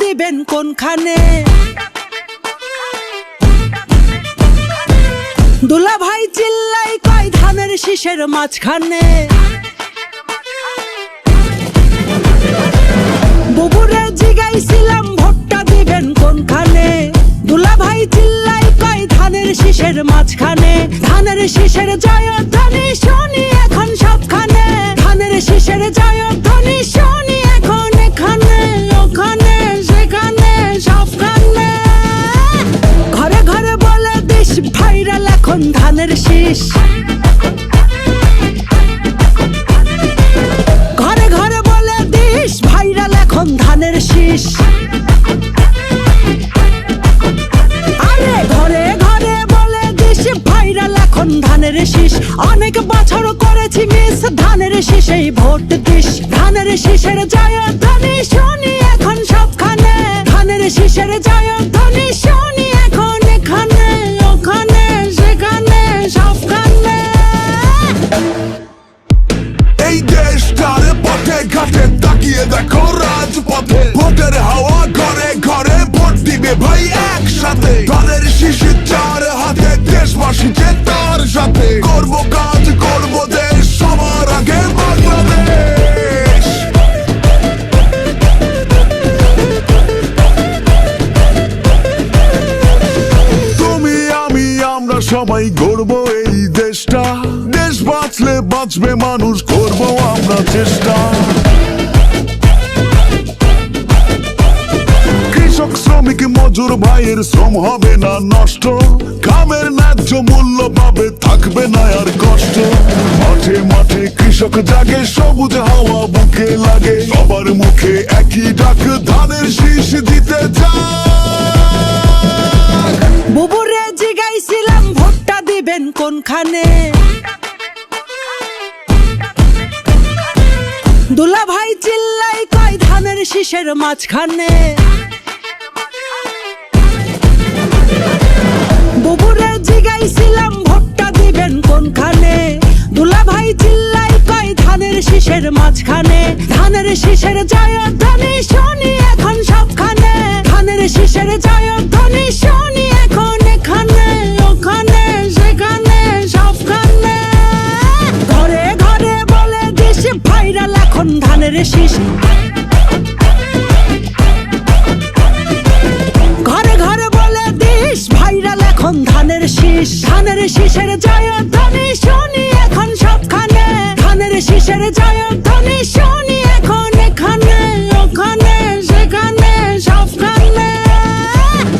দিবেন কোনখানে? দুলা ভাই চিল্লাই কয়, ধানের শীষের মাঝখানে। বুবুরে জিগাইছিলাম, ভোটটা দিবেন কোনখানে? দুলা ভাই চিল্লাই কয়, ধানের শীষের মাঝখানে। ধানের শীষের জয়ধ্বনি শুনি এখন সবখানে। ধানের শীষের জয়ধ্বনি ধানের আরে ঘরে ঘরে বলে দিস, ভাইরাল এখন ধানের শীষ। অনেক বছর করেছি মিস, ধানের শীষেই ভোট দিস। ধানের শীষের জয়ধ্বনি শুনি এখন সবখানে। ধানের শীষের জয়ধ্বনি সবাই গর্ব এই দেশটা। দেশ বাঁচলে বাঁচবে, মানুষ করব আমরা চেষ্টা। কৃষক, শ্রমিক, মজুর ভাইয়ের শ্রম হবে না নষ্ট। কামের ন্যায্য মূল্য পাবে, থাকবে না আর কষ্ট। মাঠে মাঠে কৃষক জাগে, সবুজ হাওয়া বুকে লাগে, সবার দিবেন কোনখানে? দুলা ভাই চিল্লাই কয় ধানের শীষের মাঝখানে। বুবুরে জিগাইছিলাম ভোটটা দিবেন কোনখানে? দুলা ভাই চিল্লাই কয় ধানের শীষের মাঝখানে। ধানের শীষের জয়ধ্বনি শুনি এখন সবখানে। ধানের শীষের ধানের শীষ ধানের শীষের জয় ধ্বনি শুনিয়ে